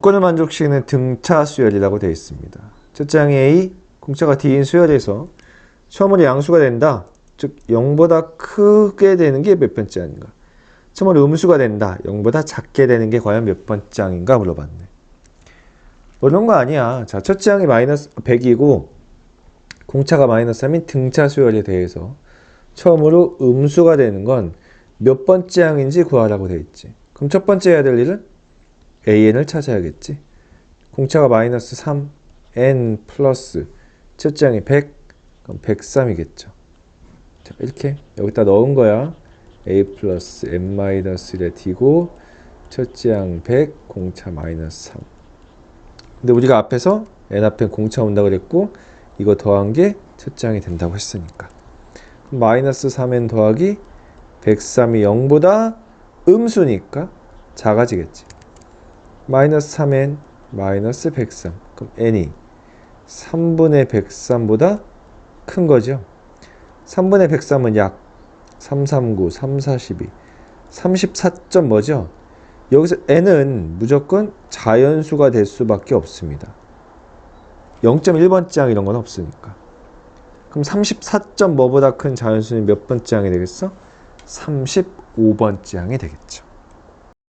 조건을 만족시키는 등차 수열이라고 되어 있습니다. 첫째 항이 A, 공차가 D인 수열에서 처음으로 양수가 된다. 즉 0보다 크게 되는 게 몇 번째 항인가? 처음으로 음수가 된다. 0보다 작게 되는 게 과연 몇 번째 항인가 물어봤네. 모르는 거 아니야. 자, 첫째 항이 마이너스 100이고 공차가 마이너스 3인 등차 수열에 대해서 처음으로 음수가 되는 건 몇 번째 항인지 구하라고 되어 있지. 그럼 첫 번째 해야 될 일은 an을 찾아야겠지. 공차가 마이너스 3, n 플러스 첫째 항이 100, 그럼 103이겠죠. 자, 이렇게 여기다 넣은 거야. a 플러스 n 마이너스 1의 d고 항 100, 공차 마이너스 3. 근데 우리가 앞에서 n 앞에 공차 온다고 그랬고 이거 더한 게 첫째 항이 된다고 했으니까. 마이너스 3n 더하기 103이 0보다 음수니까 작아지겠지. 마이너스 3n 마이너스 103 그럼 n이 3분의 103보다 큰 거죠. 3분의 103은 약 339, 342, 34점 뭐죠? 여기서 n은 무조건 자연수가 될 수밖에 없습니다. 0.1번째 항 이런 건 없으니까. 그럼 34점 뭐보다 큰 자연수는 몇 번째 항이 되겠어? 35번째 항이 되겠죠.